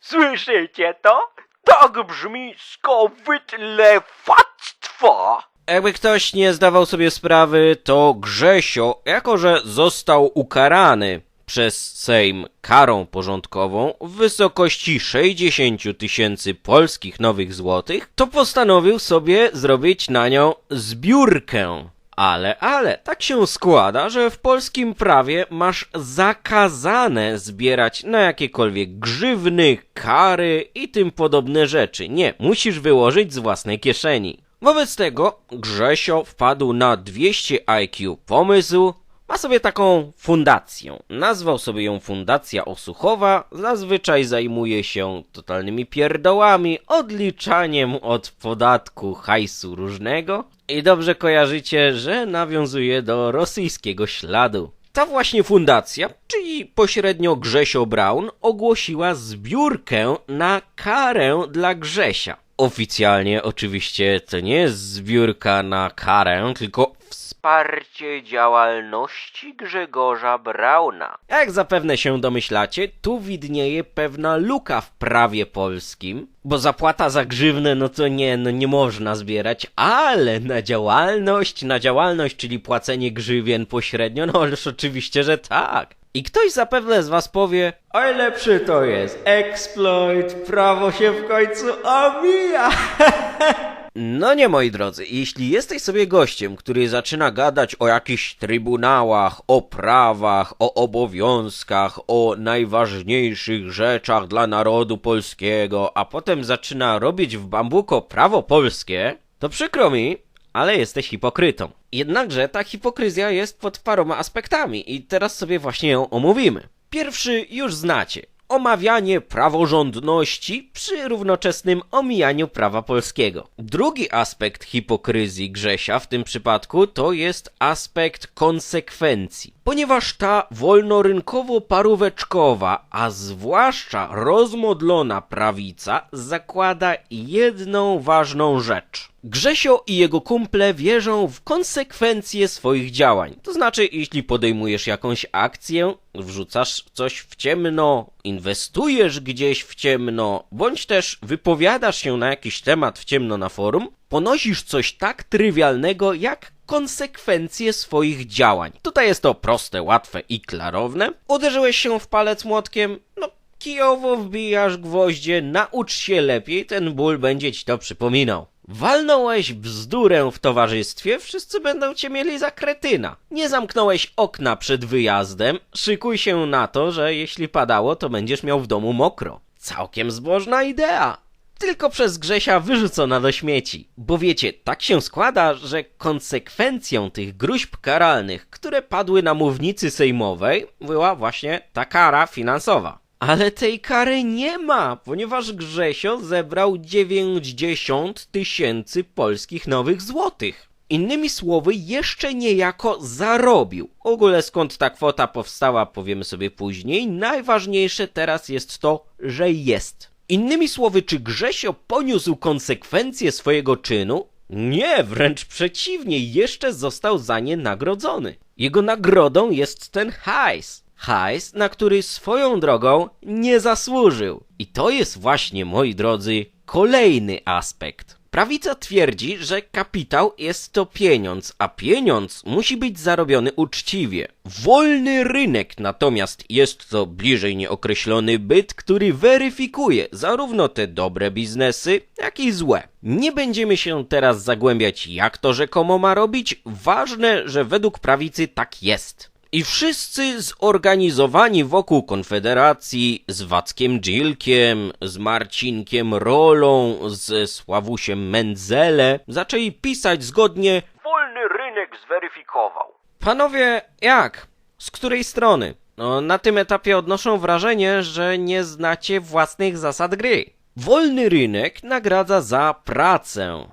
Słyszycie to? Tak brzmi skowydlewactwo. Jakby ktoś nie zdawał sobie sprawy, to Grzesio, jako że został ukarany przez Sejm karą porządkową w wysokości 60 tysięcy polskich nowych złotych, to postanowił sobie zrobić na nią zbiórkę. Ale, ale, tak się składa, że w polskim prawie masz zakazane zbierać na jakiekolwiek grzywny, kary i tym podobne rzeczy. Nie, musisz wyłożyć z własnej kieszeni. Wobec tego Grzesio wpadł na 200 IQ pomysł, ma sobie taką fundację. Nazwał sobie ją Fundacja Osuchowa. Zazwyczaj zajmuje się totalnymi pierdołami, odliczaniem od podatku hajsu różnego. I dobrze kojarzycie, że nawiązuje do rosyjskiego śladu. Ta właśnie fundacja, czyli pośrednio Grzesio Braun, ogłosiła zbiórkę na karę dla Grzesia. Oficjalnie oczywiście to nie jest zbiórka na karę, tylko wsparcie działalności Grzegorza Brauna. Jak zapewne się domyślacie, tu widnieje pewna luka w prawie polskim, bo zapłata za grzywnę, no to nie, no nie można zbierać, ale na działalność, na działalność, czyli płacenie grzywien pośrednio, no ależ oczywiście, że tak. I ktoś zapewne z was powie, oj lepszy to jest, exploit, prawo się w końcu omija. No nie, moi drodzy, jeśli jesteś sobie gościem, który zaczyna gadać o jakichś trybunałach, o prawach, o obowiązkach, o najważniejszych rzeczach dla narodu polskiego, a potem zaczyna robić w bambuko prawo polskie, to przykro mi, ale jesteś hipokrytą. Jednakże ta hipokryzja jest pod paroma aspektami i teraz sobie właśnie ją omówimy. Pierwszy już znacie. Omawianie praworządności przy równoczesnym omijaniu prawa polskiego. Drugi aspekt hipokryzji Grzesia w tym przypadku to jest aspekt konsekwencji. Ponieważ ta wolnorynkowo-paróweczkowa, a zwłaszcza rozmodlona prawica zakłada jedną ważną rzecz. Grzesio i jego kumple wierzą w konsekwencje swoich działań. To znaczy, jeśli podejmujesz jakąś akcję, wrzucasz coś w ciemno, inwestujesz gdzieś w ciemno, bądź też wypowiadasz się na jakiś temat w ciemno na forum, ponosisz coś tak trywialnego jak konsekwencje swoich działań. Tutaj jest to proste, łatwe i klarowne. Uderzyłeś się w palec młotkiem? No, kijowo wbijasz gwoździe, naucz się lepiej, ten ból będzie ci to przypominał. Walnąłeś bzdurę w towarzystwie, wszyscy będą cię mieli za kretyna. Nie zamknąłeś okna przed wyjazdem, szykuj się na to, że jeśli padało, to będziesz miał w domu mokro. Całkiem zbożna idea. Tylko przez Grzesia wyrzucona do śmieci. Bo wiecie, tak się składa, że konsekwencją tych gruźb karalnych, które padły na mównicy sejmowej, była właśnie ta kara finansowa. Ale tej kary nie ma, ponieważ Grzesio zebrał 90 tysięcy polskich nowych złotych. Innymi słowy, jeszcze niejako zarobił. W ogóle skąd ta kwota powstała, powiemy sobie później. Najważniejsze teraz jest to, że jest. Innymi słowy, czy Grzesio poniósł konsekwencje swojego czynu? Nie, wręcz przeciwnie, jeszcze został za nie nagrodzony. Jego nagrodą jest ten hajs. Hajs, na który swoją drogą nie zasłużył. I to jest właśnie, moi drodzy, kolejny aspekt. Prawica twierdzi, że kapitał jest to pieniądz, a pieniądz musi być zarobiony uczciwie. Wolny rynek natomiast jest to bliżej nieokreślony byt, który weryfikuje zarówno te dobre biznesy, jak i złe. Nie będziemy się teraz zagłębiać, jak to rzekomo ma robić. Ważne, że według prawicy tak jest. I wszyscy zorganizowani wokół Konfederacji z Wackiem Dżilkiem, z Marcinkiem Rolą, ze Sławusiem Mendzele zaczęli pisać zgodnie Wolny rynek zweryfikował. Panowie, jak? Z której strony? No, na tym etapie odnoszą wrażenie, że nie znacie własnych zasad gry. Wolny rynek nagradza za pracę.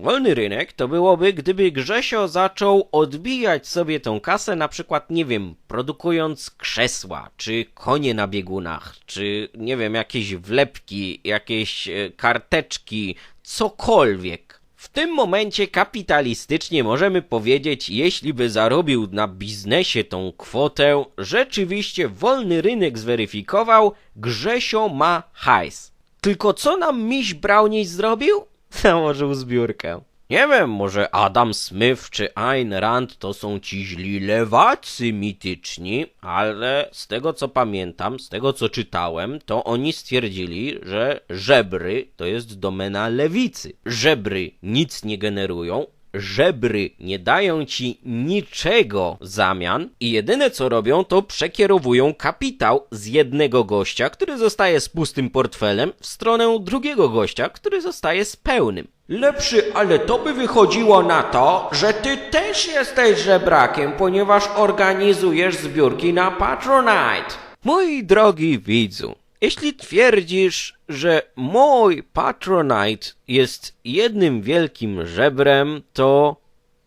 Wolny rynek to byłoby, gdyby Grzesio zaczął odbijać sobie tą kasę, na przykład, nie wiem, produkując krzesła, czy konie na biegunach, czy, nie wiem, jakieś wlepki, jakieś e, karteczki, cokolwiek. W tym momencie kapitalistycznie możemy powiedzieć, jeśli by zarobił na biznesie tą kwotę, rzeczywiście wolny rynek zweryfikował, Grzesio ma hajs. Tylko co nam miś Brownies zrobił? Założył zbiórkę. Nie wiem, może Adam Smith czy Ayn Rand to są ci źli lewacy mityczni, ale z tego co pamiętam, z tego co czytałem, to oni stwierdzili, że żebry to jest domena lewicy. Żebry nic nie generują, żebry nie dają ci niczego w zamian i jedyne co robią to przekierowują kapitał z jednego gościa, który zostaje z pustym portfelem w stronę drugiego gościa, który zostaje z pełnym. Lepszy, ale to by wychodziło na to, że ty też jesteś żebrakiem, ponieważ organizujesz zbiórki na Patronite. Mój drogi widzu, jeśli twierdzisz, że mój Patronite jest jednym wielkim żebrem, to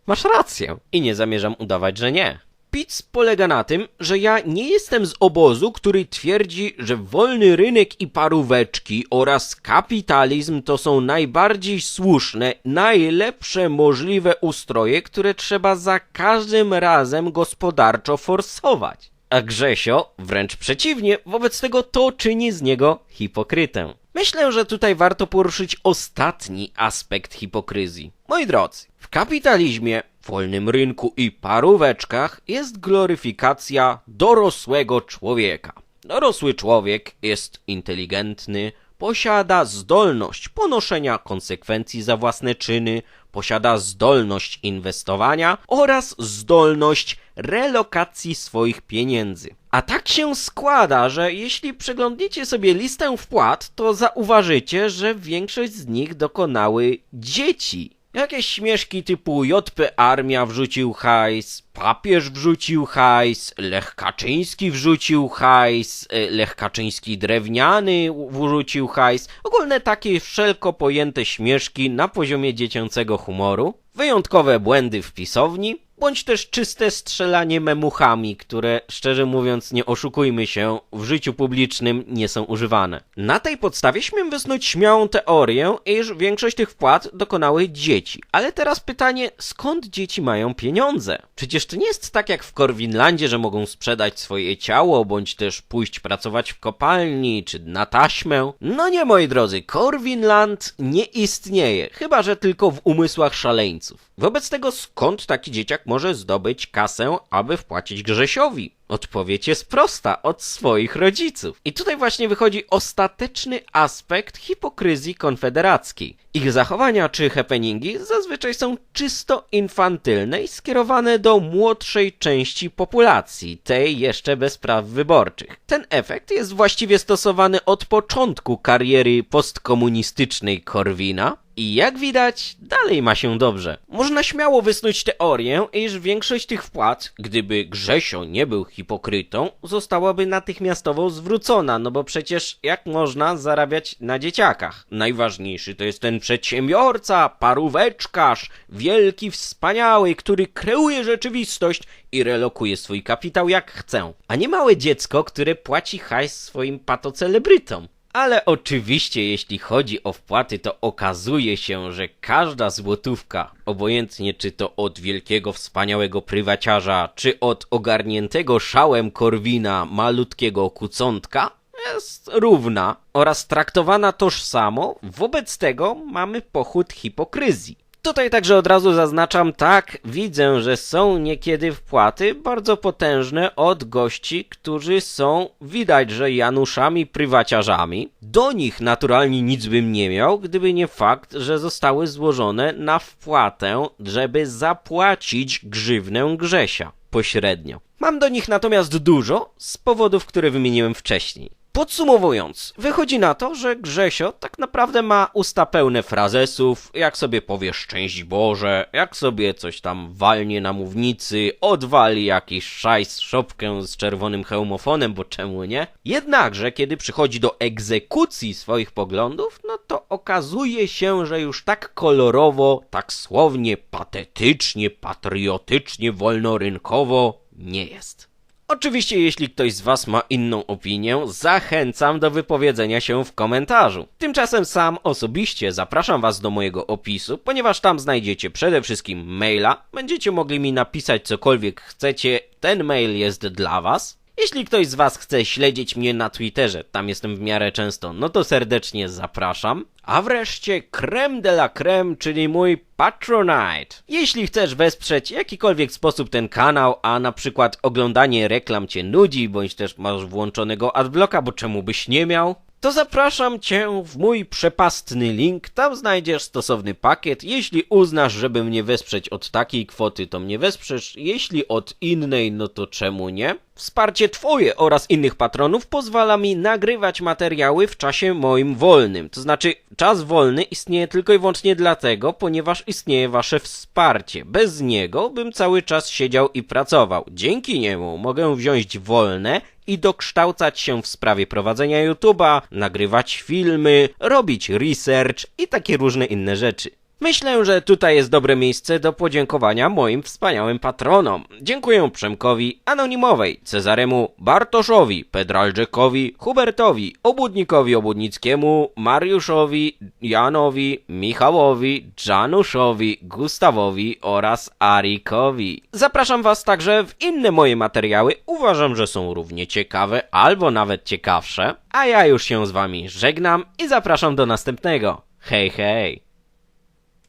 masz rację i nie zamierzam udawać, że nie. Pic polega na tym, że ja nie jestem z obozu, który twierdzi, że wolny rynek i paróweczki oraz kapitalizm to są najbardziej słuszne, najlepsze możliwe ustroje, które trzeba za każdym razem gospodarczo forsować. A Grzesio, wręcz przeciwnie, wobec tego to czyni z niego hipokrytę. Myślę, że tutaj warto poruszyć ostatni aspekt hipokryzji. Moi drodzy, w kapitalizmie, wolnym rynku i paróweczkach jest gloryfikacja dorosłego człowieka. Dorosły człowiek jest inteligentny, posiada zdolność ponoszenia konsekwencji za własne czyny, posiada zdolność inwestowania oraz zdolność relokacji swoich pieniędzy. A tak się składa, że jeśli przeglądniecie sobie listę wpłat, to zauważycie, że większość z nich dokonały dzieci. Jakieś śmieszki typu JP Armia wrzucił hajs, papież wrzucił hajs, Lech Kaczyński wrzucił hajs, e, Lech Kaczyński drewniany wrzucił hajs. Ogólne takie wszelko pojęte śmieszki na poziomie dziecięcego humoru. Wyjątkowe błędy w pisowni, bądź też czyste strzelanie memuchami, które, szczerze mówiąc, nie oszukujmy się, w życiu publicznym nie są używane. Na tej podstawie śmiem wysnuć śmiałą teorię, iż większość tych wpłat dokonały dzieci. Ale teraz pytanie, skąd dzieci mają pieniądze? Przecież to nie jest tak jak w Korwinlandzie, że mogą sprzedać swoje ciało, bądź też pójść pracować w kopalni, czy na taśmę. No nie, moi drodzy, Korwinland nie istnieje, chyba że tylko w umysłach szaleńców. Wobec tego skąd taki dzieciak może zdobyć kasę, aby wpłacić Grzesiowi? Odpowiedź jest prosta, od swoich rodziców. I tutaj właśnie wychodzi ostateczny aspekt hipokryzji konfederackiej. Ich zachowania czy happeningi zazwyczaj są czysto infantylne i skierowane do młodszej części populacji, tej jeszcze bez praw wyborczych. Ten efekt jest właściwie stosowany od początku kariery postkomunistycznej Korwina, i jak widać, dalej ma się dobrze. Można śmiało wysnuć teorię, iż większość tych wpłat, gdyby Grzesio nie był hipokrytą, zostałaby natychmiastowo zwrócona, no bo przecież jak można zarabiać na dzieciakach? Najważniejszy to jest ten przedsiębiorca, paróweczkarz, wielki, wspaniały, który kreuje rzeczywistość i relokuje swój kapitał jak chce, a nie małe dziecko, które płaci hajs swoim patocelebrytom. Ale oczywiście, jeśli chodzi o wpłaty, to okazuje się, że każda złotówka, obojętnie czy to od wielkiego, wspaniałego prywaciarza, czy od ogarniętego szałem Korwina malutkiego kucątka, jest równa oraz traktowana tożsamo, wobec tego mamy pochód hipokryzji. Tutaj także od razu zaznaczam, tak, widzę, że są niekiedy wpłaty bardzo potężne od gości, którzy są, widać, że Januszami prywaciarzami. Do nich naturalnie nic bym nie miał, gdyby nie fakt, że zostały złożone na wpłatę, żeby zapłacić grzywnę Grzesia pośrednio. Mam do nich natomiast dużo z powodów, które wymieniłem wcześniej. Podsumowując, wychodzi na to, że Grzesio tak naprawdę ma usta pełne frazesów, jak sobie powie szczęść Boże, jak sobie coś tam walnie na mównicy, odwali jakiś szajs szopkę z czerwonym hełmofonem, bo czemu nie? Jednakże, kiedy przychodzi do egzekucji swoich poglądów, no to okazuje się, że już tak kolorowo, tak słownie, patetycznie, patriotycznie, wolnorynkowo nie jest. Oczywiście, jeśli ktoś z Was ma inną opinię, zachęcam do wypowiedzenia się w komentarzu. Tymczasem sam osobiście zapraszam Was do mojego opisu, ponieważ tam znajdziecie przede wszystkim maila. Będziecie mogli mi napisać cokolwiek chcecie, ten mail jest dla Was. Jeśli ktoś z Was chce śledzić mnie na Twitterze, tam jestem w miarę często, no to serdecznie zapraszam. A wreszcie creme de la creme, czyli mój Patronite. Jeśli chcesz wesprzeć w jakikolwiek sposób ten kanał, a na przykład oglądanie reklam Cię nudzi, bądź też masz włączonego adblocka, bo czemu byś nie miał, to zapraszam Cię w mój przepastny link, tam znajdziesz stosowny pakiet. Jeśli uznasz, żeby mnie wesprzeć od takiej kwoty, to mnie wesprzesz, jeśli od innej, no to czemu nie? Wsparcie Twoje oraz innych patronów pozwala mi nagrywać materiały w czasie moim wolnym. To znaczy, czas wolny istnieje tylko i wyłącznie dlatego, ponieważ istnieje Wasze wsparcie. Bez niego bym cały czas siedział i pracował. Dzięki niemu mogę wziąć wolne i dokształcać się w sprawie prowadzenia YouTube'a, nagrywać filmy, robić research i takie różne inne rzeczy. Myślę, że tutaj jest dobre miejsce do podziękowania moim wspaniałym patronom. Dziękuję Przemkowi, Anonimowej, Cezaremu, Bartoszowi, Pedraldziekowi, Hubertowi, Obudnikowi Obudnickiemu, Mariuszowi, Janowi, Michałowi, Januszowi, Gustawowi oraz Arikowi. Zapraszam Was także w inne moje materiały. Uważam, że są równie ciekawe, albo nawet ciekawsze. A ja już się z Wami żegnam i zapraszam do następnego. Hej, hej!